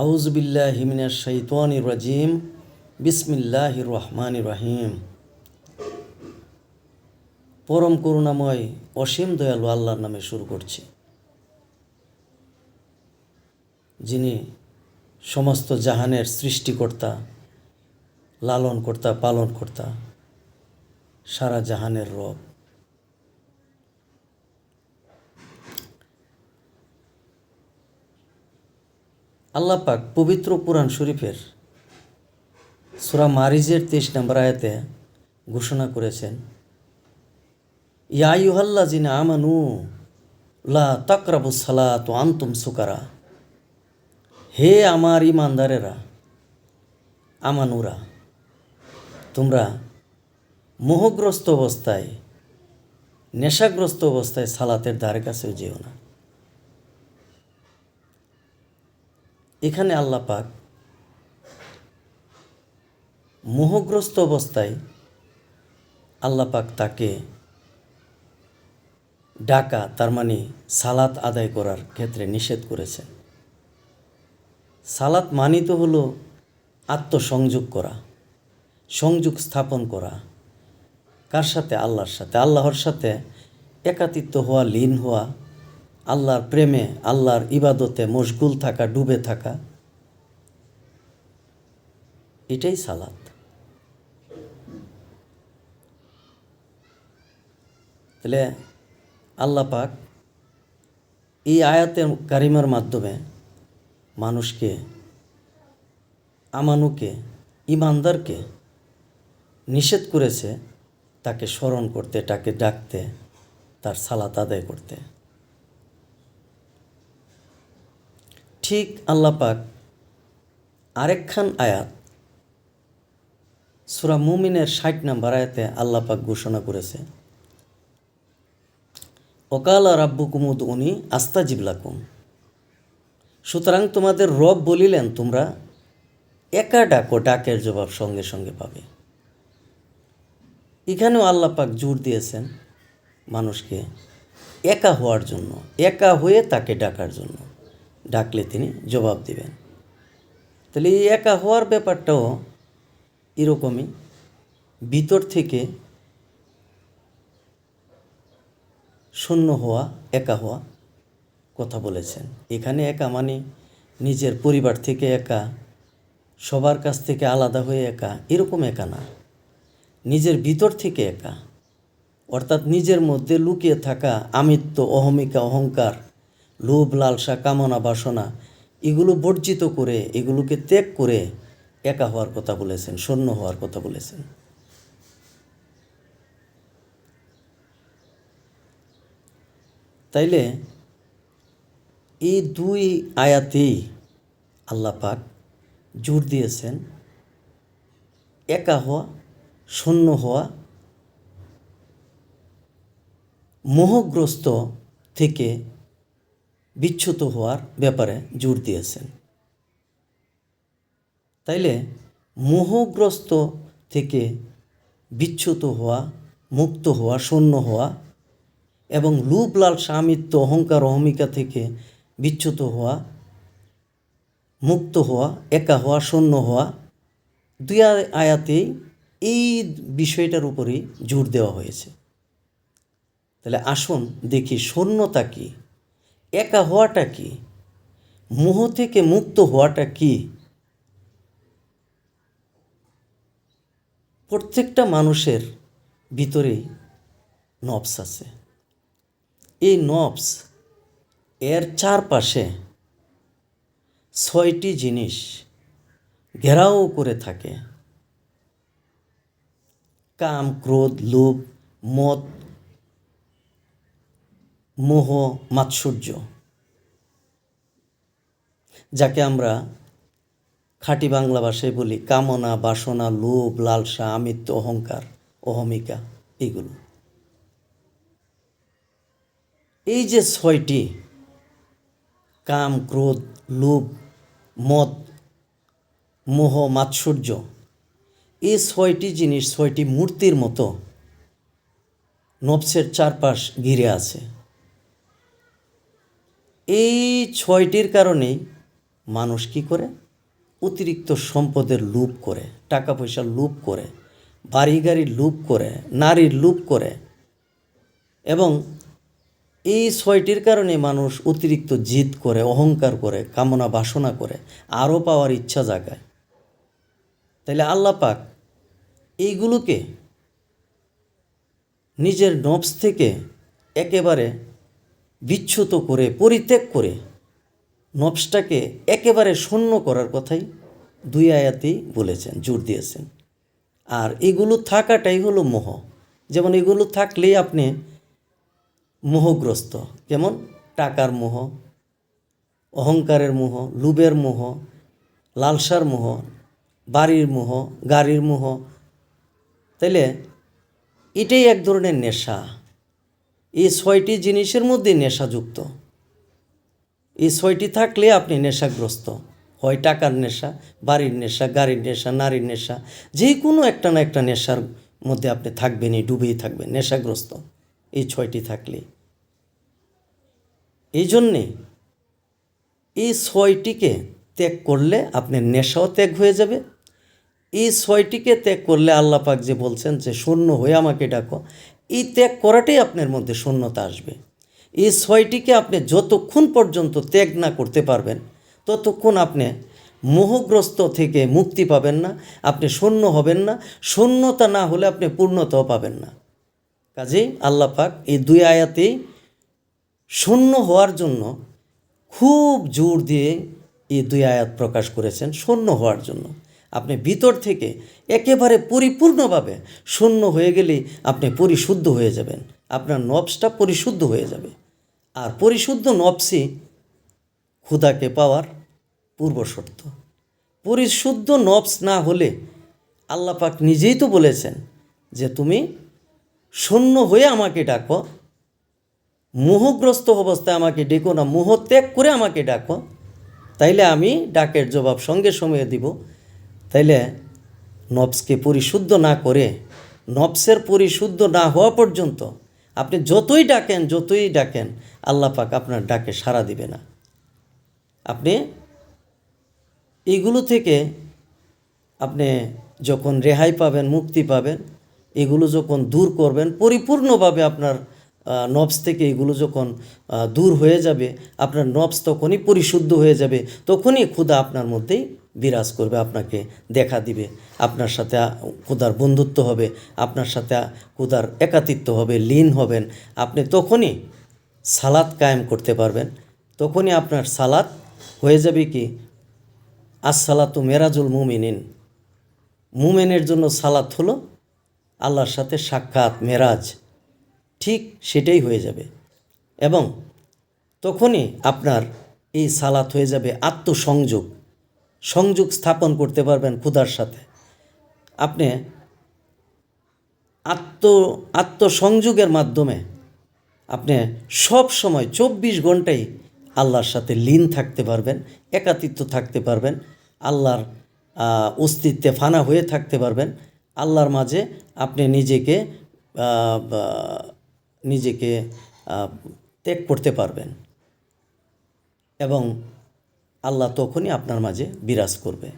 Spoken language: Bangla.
আউজবিল্লাহ হিমিনা শৈতান রাজিম। বিসমিল্লাহ রহমান রাহিম। পরম করুণাময়, অসীম দয়ালু আল্লাহর নামে শুরু করছি। যিনি সমস্ত জাহানের সৃষ্টিকর্তা, লালনকর্তা, পালনকর্তা, সারা জাহানের রব। আল্লাহ পাক পবিত্র পুরাণ শরীফের সুরা মারিজের তেইশ নম্বর আয়াতে ঘোষণা করেছেন ইয়াইহাল্লা জিনা আমানু লা তাকরাবু সালাত আন্তুম সুকারা। হে আমার ইমানদারেরা আমানুরা, তোমরা মোহগ্রস্ত অবস্থায়, নেশাগ্রস্ত অবস্থায় সালাতের ধারে কাছেও যেও না। এখানে আল্লাহ পাক মোহগ্রস্ত অবস্থায় আল্লাহ পাক তাকে ডাকা, তার মানে সালাত আদায় করার ক্ষেত্রে নিষেধ করেছেন। সালাত মানিত হল আত্মসংযোগ করা, সংযোগ স্থাপন করা। কার সাথে? আল্লাহর সাথে। আল্লাহর সাথে একাতিত্ব হওয়া, লীন হওয়া আল্লাহর প্রেমে, আল্লাহর ইবাদতে মশগুল থাকা, ডুবে থাকা, এটাই সালাত। তাহলে আল্লাহ পাক এই আয়াতের কারিমার মাধ্যমে মানুষকে, আমানুকে, ইমানদারকে নিষেধ করেছে, তাকে স্মরণ করতে, তাকে ডাকতে, তার সালাত আদায় করতে। ঠিক আল্লাহ পাক আরেকখান আয়াত। সুরা মুমিনের ষাট নাম্বার আয়াতে আল্লাহ পাক ঘোষণা করেছে। অকালা রাব্বু কুমুদ উনি আস্তা জিবলাকুম সুতরাং তোমাদের রব বলিলেন, তোমরা একা ডাকো, ডাকের জবাব সঙ্গে সঙ্গে পাবে। এখানেও আল্লাহ পাক জোর দিয়েছেন মানুষকে একা হওয়ার জন্য, একা হয়ে তাকে ডাকার জন্য। ডাকলে তিনি জবাব দিবেন। তাহলে এই একা হওয়ার ব্যাপারটাও এরকমই। ভিতর থেকে শূন্য হওয়া, একা হওয়া কথা বলেছেন। এখানে একা মানে নিজের পরিবার থেকে একা, সবার কাছ থেকে আলাদা হয়ে একা, এরকম একা না। নিজের ভিতর থেকে একা। অর্থাৎ নিজের মধ্যে লুকিয়ে থাকা আমিত্ব, অহমিকা, অহংকার লোভ, লালসা, কামনা, বাসনা, এগুলো বর্জিত করে, এগুলোকে ত্যাগ করে একা হওয়ার কথা বলেছেন, শূন্য হওয়ার কথা বলেছেন। তাইলে এই দুই আয়াতেই আল্লাহ পাক জোর দিয়েছেন, একা হওয়া, শূন্য হওয়া, মোহগ্রস্ত থেকে বিচ্যুত হওয়ার ব্যাপারে জোর দিয়েছেন। তাইলে মোহগ্রস্ত থেকে বিচ্ছুত হওয়া, মুক্ত হওয়া, শূন্য হওয়া এবং লুপ লাল স্বামিত্ব, অহংকার, অহমিকা থেকে বিচ্ছুত হওয়া, মুক্ত হওয়া, একা হওয়া, শূন্য হওয়া দুই আয়াতেই এই বিষয়টার উপরেই জোর দেওয়া হয়েছে। তাহলে আসুন দেখি শূন্যতা কি? একা হওয়াটা কি? মোহ থেকে মুক্ত হওয়াটা কি? প্রত্যেকটা মানুষের ভিতরেই নবস আছে। এই নবস এর চারপাশে ছয়টি জিনিস ঘেরাও করে থাকে। কাম, ক্রোধ, লোভ, মদ মোহ মাৎসর্য, যাকে আমরা খাঁটি বাংলা ভাষায় বলি কামনা, বাসনা, লোভ, লালসা, আমিত্ব, অহংকার, অহমিকা, এগুলো। এই যে ছয়টি কাম, ক্রোধ, লোভ, মদ, মোহ, মাৎসর্য, এই ছয়টি জিনিস, ছয়টি মূর্তির মতো নবসের চারপাশ ঘিরে আছে। এই ছয়টির কারণেই মানুষ কি করে? অতিরিক্ত সম্পদের লুপ করে টাকা পয়সার লুপ করে বাড়ি গাড়ির লুপ করে, নারীর লুপ করে এবং এই ছয়টির কারণে মানুষ অতিরিক্ত জিদ করে, অহংকার করে, কামনা বাসনা করে, আরও পাওয়ার ইচ্ছা জাগায়। তাহলে আল্লাহ পাক এইগুলোকে নিজের নবস থেকে একেবারে বিচ্যুত করে, পরিত্যাগ করে নবসটাকে একেবারে শূন্য করার কথাই দুই আয়াতেই বলেছেন, জোর দিয়েছেন। আর এগুলো থাকাটাই হলো মোহ। যেমন এগুলো থাকলেই আপনি মোহগ্রস্ত। যেমন টাকার মোহ, অহংকারের মোহ লুবের মোহ, লালসার মোহ, বাড়ির মোহ, গাড়ির মোহ। তাইলে এটাই এক ধরনের নেশা। এই ছয়টি জিনিসের মধ্যে নেশাযুক্ত। এই ছয়টি থাকলে আপনি নেশাগ্রস্ত। হয় টাকার নেশা, বাড়ির নেশা, গাড়ির নেশা, নারীর নেশা যে কোনো একটা না একটা নেশার মধ্যে আপনি থাকবেনই ডুবেই থাকবেন, নেশাগ্রস্ত। এই ছয়টি থাকলে। এই জন্যে এই ছয়টিকে ত্যাগ করলে আপনার নেশাও ত্যাগ হয়ে যাবে। এই ছয়টিকে ত্যাগ করলে আল্লাহ পাক যে বলছেন যে, শূন্য হয়ে আমাকে ডাকো। এই ত্যাগ করাটাই আপনার মধ্যে শূন্যতা আসবে। এই ছয়টিকে আপনি যতক্ষণ পর্যন্ত ত্যাগ না করতে পারবেন, ততক্ষণ আপনি মোহগ্রস্ত থেকে মুক্তি পাবেন না, আপনি শূন্য হবেন না, শূন্যতা না হলে আপনি পূর্ণতাও পাবেন না। কাজেই আল্লাহ পাক এই দুই আয়াতেই শূন্য হওয়ার জন্য খুব জোর দিয়ে এই দুই আয়াত প্রকাশ করেছেন, শূন্য হওয়ার জন্য। আপনি ভিতর থেকে একেবারে পরিপূর্ণভাবে শূন্য হয়ে গেলেই আপনি পরিশুদ্ধ হয়ে যাবেন। আপনার নবসটা পরিশুদ্ধ হয়ে যাবে। আর পরিশুদ্ধ নবসই ক্ষুধাকে পাওয়ার পূর্ব শর্ত। পরিশুদ্ধ নবস না হলে আল্লাহ পাক নিজেই তো বলেছেন যে তুমি শূন্য হয়ে আমাকে ডাকো, মোহগ্রস্ত অবস্থায় আমাকে ডেকো না, মোহ ত্যাগ করে আমাকে ডাকো, তাইলে আমি ডাকের জবাব সঙ্গে সঙ্গে দিব। তাইলে নবসকে পরিশুদ্ধ না করে, নবসের পরিশুদ্ধ না হওয়া পর্যন্ত আপনি যতই ডাকেন যতই ডাকেন, আল্লাহ পাক আপনার ডাকে সাড়া দিবে না। আপনি এগুলো থেকে আপনি যখন রেহাই পাবেন, মুক্তি পাবেন, এগুলো যখন দূর করবেন, পরিপূর্ণভাবে আপনার নবস থেকে এগুলো যখন দূর হয়ে যাবে, আপনার নবস তখনই পরিশুদ্ধ হয়ে যাবে, তখনই ক্ষুধা আপনার মধ্যেই বিরাজ করবে, আপনাকে দেখা দিবে। আপনার সাথে ক্ষুধার বন্ধুত্ব হবে, আপনার সাথে ক্ষুধার একাতিত্ব হবে, লীন হবেন। আপনি তখনই সালাদ কায়েম করতে পারবেন। তখনই আপনার সালাদ হয়ে যাবে কি? আসসালাতু মেরাজুল মুমিনিন। মুমেনের জন্য সালাত হলো আল্লাহর সাথে সাক্ষাৎ, মেরাজ। ঠিক সেটাই হয়ে যাবে। এবং তখনই আপনার এই সালাত হয়ে যাবে আত্মসংযোগ। সংযোগ স্থাপন করতে পারবেন ক্ষুধার সাথে। আপনি আত্ম, আত্মসংযোগের মাধ্যমে আপনি সব সময় চব্বিশ ঘন্টাই আল্লাহর সাথে লীন থাকতে পারবেন একাতিত্ব থাকতে পারবেন, আল্লাহর অস্তিত্বে ফানা হয়ে থাকতে পারবেন। আল্লাহর মাঝে আপনি নিজেকে নিজেকে ত্যাগ করতে পারবেন। এবং আল্লাহ তখনই আপনার মাঝে বিরাজ করবে।